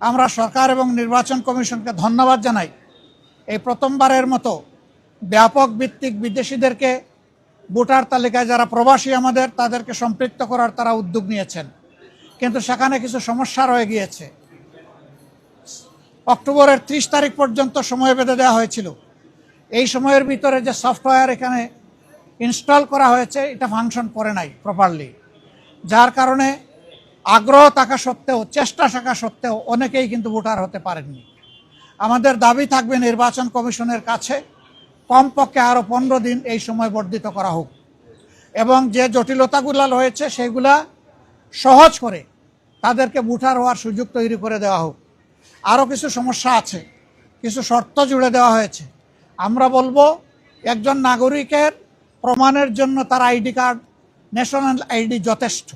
আমরা সরকার এবং নির্বাচন কমিশনকে ধন্যবাদ জানাই। এই প্রথমবারের মতো ব্যাপক ভিত্তিক বিদেশিদেরকে ভোটার তালিকায় যারা প্রবাসী আমাদের, তাদেরকে সম্পৃক্ত করার তারা উদ্যোগ নিয়েছেন। কিন্তু সেখানে কিছু সমস্যা রয়ে গিয়েছে। অক্টোবরের ত্রিশ তারিখ পর্যন্ত সময় বেঁধে দেওয়া হয়েছিল। এই সময়ের ভিতরে যে সফটওয়্যার এখানে ইনস্টল করা হয়েছে, এটা ফাংশন করে নাই প্রপারলি যার কারণে আগ্রহ থাকা সত্ত্বেও, চেষ্টা থাকা সত্ত্বেও অনেকেই কিন্তু ভোটার হতে পারেননি। আমাদের দাবি থাকবে নির্বাচন কমিশনের কাছে কমপক্ষে আরও পনেরো দিন এই সময় বর্ধিত করা হোক। এবং যে জটিলতাগুলো রয়েছে, সেগুলা সহজ করে তাদেরকে ভোটার হওয়ার সুযোগ তৈরি করে দেওয়া হোক। আরও কিছু সমস্যা আছে, কিছু শর্ত জুড়ে দেওয়া হয়েছে। আমরা বলব, একজন নাগরিকের প্রমাণের জন্য তার আইডি কার্ড, ন্যাশনাল আইডি যথেষ্ট।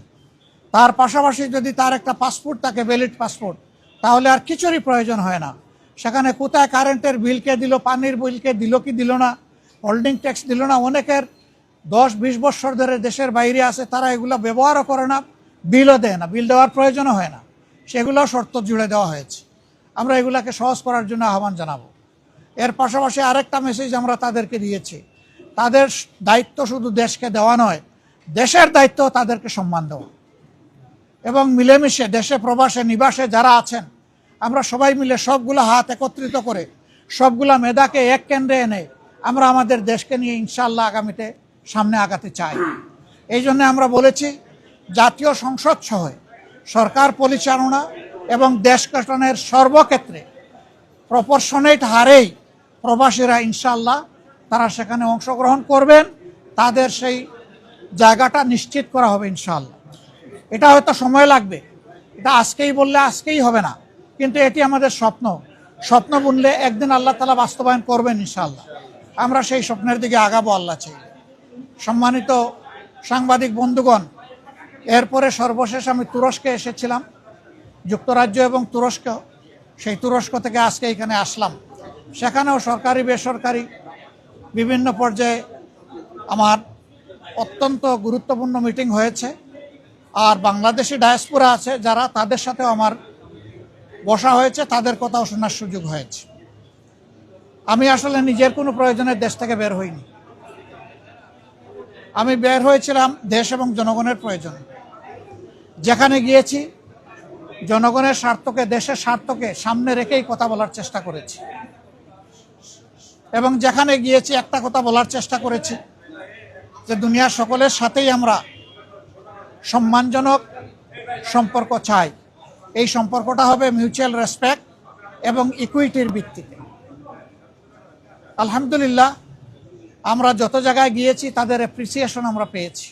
তার পাশাপাশি যদি তার একটা পাসপোর্ট থাকে ভ্যালিড পাসপোর্ট তাহলে আর কিছুরই প্রয়োজন হয় না। সেখানে কোথায় কারেন্টের বিলকে দিল, পানির বিলকে দিল কি দিল না হোল্ডিং ট্যাক্স দিল না, অনেকের দশ বিশ বছর ধরে দেশের বাইরে আছে, তারা এগুলো ব্যবহারও করে না বিলও দেয় না বিল দেওয়ার প্রয়োজনও হয় না। সেগুলো শর্ত জুড়ে দেওয়া হয়েছে। আমরা এগুলাকে সহজ করার জন্য আহ্বান জানাব। এর পাশাপাশি আরেকটা মেসেজ আমরা তাদেরকে দিয়েছি। তাদের দায়িত্ব শুধু দেশকে দেওয়া নয়, দেশের দায়িত্ব তাদেরকে সম্মান দেওয়া। এবং মিলেমিশে দেশে, প্রবাসে, নিবাসে যারা আছেন, আমরা সবাই মিলে সবগুলো হাত একত্রিত করে, সবগুলা মেধাকে এক কেন্দ্রে এনে আমরা আমাদের দেশকে নিয়ে ইনশাল্লাহ আগামীতে সামনে আগাতে চাই। এই জন্য আমরা বলেছি, জাতীয় সংসদ সহ সরকার পরিচালনা এবং দেশ গঠনের সর্বক্ষেত্রে প্রপোর্শনেট হারেই প্রবাসীরা ইনশাল্লাহ তারা সেখানে অংশগ্রহণ করবেন, তাদের সেই জায়গাটা নিশ্চিত করা হবে ইনশাল্লাহ এটা হয়তো সময় লাগবে। এটা আজকেই বললে আজকেই হবে না। কিন্তু এটি আমাদের স্বপ্ন। স্বপ্ন বুনলে একদিন আল্লাহ তালা বাস্তবায়ন করবেন ইনশাল্লাহ আমরা সেই স্বপ্নের দিকে আগাবো আল্লাহ চাই। সম্মানিত সাংবাদিক বন্ধুগণ, এরপরে সর্বশেষ আমি তুরস্কে এসেছিলাম। যুক্তরাজ্য এবং তুরস্ক, সেই তুরস্ক থেকে আজকে এখানে আসলাম। সেখানেও সরকারি, বেসরকারি বিভিন্ন পর্যায়ে আমার অত্যন্ত গুরুত্বপূর্ণ মিটিং হয়েছে। আর বাংলাদেশি ডায়াসপুরা আছে, যারা তাদের সাথে আমার বসা হয়েছে, তাদের কথাও শোনার সুযোগ হয়েছে। আমি আসলে নিজের কোনো প্রয়োজনে দেশ থেকে বের হইনি। আমি বের হয়েছিলাম দেশ এবং জনগণের প্রয়োজন। যেখানে গিয়েছি, জনগণের স্বার্থকে, দেশের স্বার্থকে সামনে রেখেই কথা বলার চেষ্টা করেছি। এবং যেখানে গিয়েছি, একটা কথা বলার চেষ্টা করেছি যে দুনিয়ার সকলের সাথেই আমরা সম্মানজনক সম্পর্ক চাই। এই সম্পর্কটা হবে মিউচুয়াল রেসপেক্ট এবং ইকুইটির ভিত্তিতে। আলহামদুলিল্লাহ, আমরা যত জায়গায় গিয়েছি, তাদের অ্যাপ্রিসিয়েশন আমরা পেয়েছি।